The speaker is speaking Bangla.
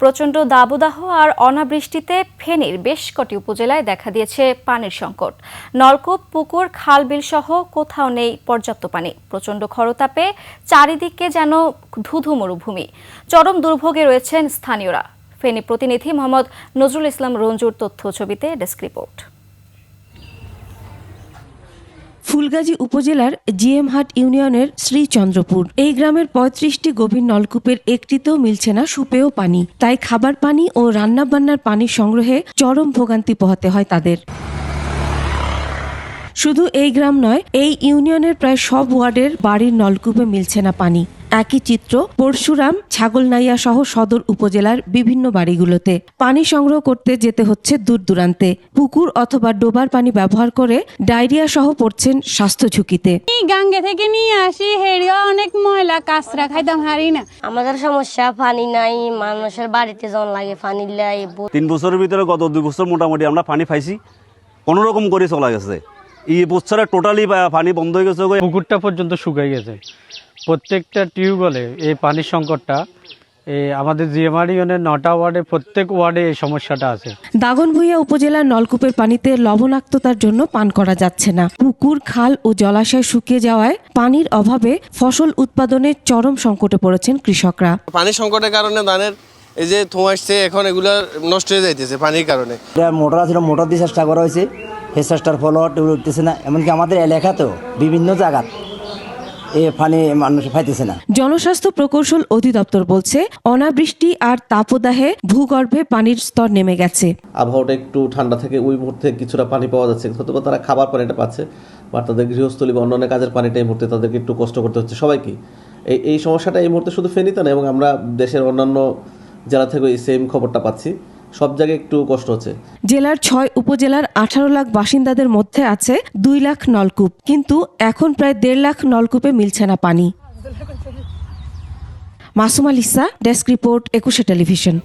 প্রচণ্ড দাবদাহ আর অনাবৃষ্টিতে ফেনীর বেশ কটি উপজেলায় দেখা দিয়েছে পানির সংকট। নলকূপ, পুকুর খাল বিল সহ কোথাও নেই পর্যাপ্ত পানি। প্রচণ্ড খরতাপে চারিদিকে যেন ধুধু মরুভূমি। চরম দুর্ভোগে রয়েছেন স্থানীয়রা। ফেনী প্রতিনিধি মোহাম্মদ নজরুল ইসলাম রঞ্জুর তথ্য ছবিতে ডেস্ক রিপোর্ট। ফুলগাজী উপজেলার জিএমহাট ইউনিয়নের শ্রীচন্দ্রপুর। এই গ্রামের পঁয়ত্রিশটি গভীর নলকূপের একটিতেও মিলছে না সুপেয় পানি। তাই খাবার পানি ও রান্নাবান্নার পানি সংগ্রহে চরম ভোগান্তি পোহাতে হয় তাদের। শুধু এই গ্রাম নয়, এই ইউনিয়নের প্রায় সব ওয়ার্ডের বাড়ির নলকূপে মিলছে না পানি। একই চিত্র পরশুরাম ছাগলনাইয়া সহ সদর উপজেলার বিভিন্ন বাড়িগুলোতে। পানি সংগ্রহ করতে যেতে হচ্ছে দূর দূরান্তে। পুকুর অথবা ডোবার পানি ব্যবহার করে ডায়রিয়া সহ পড়ছেন স্বাস্থ্য ঝুঁকিতে। গাঙ্গে থেকে নিয়ে আসি অনেক ময়লা কাঁচরা খাইতাম হারি না। আমাদের সমস্যা পানি নাই মানুষের বাড়িতে জন লাগে পানি লাই তিন বছরের ভিতরে গত দুই বছর মোটামুটি আমরা পানি পাইছি। কোনো রকম করে চলা গেছে। এই বছরে টোটালি পানি বন্ধ হয়ে গেছে। পুকুরটা পর্যন্ত শুকাই গেছে। প্রত্যেকটা টিউবওয়েলে এই পানির সংকটটা এই আমাদের জিএমআর ইউনিয়নের নটা ওয়ার্ডে প্রত্যেক ওয়ার্ডে এই সমস্যাটা আছে। দাগনভূঞা উপজেলার নলকূপের পানিতে লবণাক্ততার জন্য পান করা যাচ্ছে না। পুকুর খাল ও জলাশয় শুকিয়ে যাওয়ায় পানির অভাবে ফসল উৎপাদনে চরম সংকটে পড়েছেন কৃষকরা। পানি সংকটের কারণে ধানের এই যে থোঁ আসছে এখন এগুলা নষ্ট হয়ে যাইতেছে পানির কারণে। মোটর আছে মোটর দিয়ে চেষ্টা করা হয়েছে। সেই চেষ্টার ফল উঠতেছে না এমনকি আমাদের এলাকাতেও বিভিন্ন জায়গাত এ পানি মানুষ পাইতেছে না। জনস্বাস্থ্য প্রকৌশল অধিদপ্তর বলছে অনাবৃষ্টি আর তাপদাহে ভূগর্ভে পানির স্তর নেমে গেছে। আবহাওয়াটা একটু ঠান্ডা থাকে ওই মুহূর্তে কিছুটা পানি পাওয়া যাচ্ছে। হয়তো তারা খাবার পানিটা পাচ্ছে বা তাদের গৃহস্থলী বা অন্যান্য কাজের পানিটা এই মুহূর্তে তাদেরকে একটু কষ্ট করতে হচ্ছে। সবাইকে এই এই সমস্যাটা এই মুহূর্তে শুধু ফেনীতে না এবং আমরা দেশের অন্যান্য জেলা থেকে এই সেম খবরটা পাচ্ছি। সব জায়গায় একটু কষ্ট হচ্ছে। জেলার ছয় উপজেলার আঠারো লাখ বাসিন্দাদের মধ্যে আছে দুই লাখ নলকূপ। কিন্তু এখন প্রায় দেড় লাখ নলকূপে মিলছে না পানি। Masum Alisa desk report, Ekushey Television.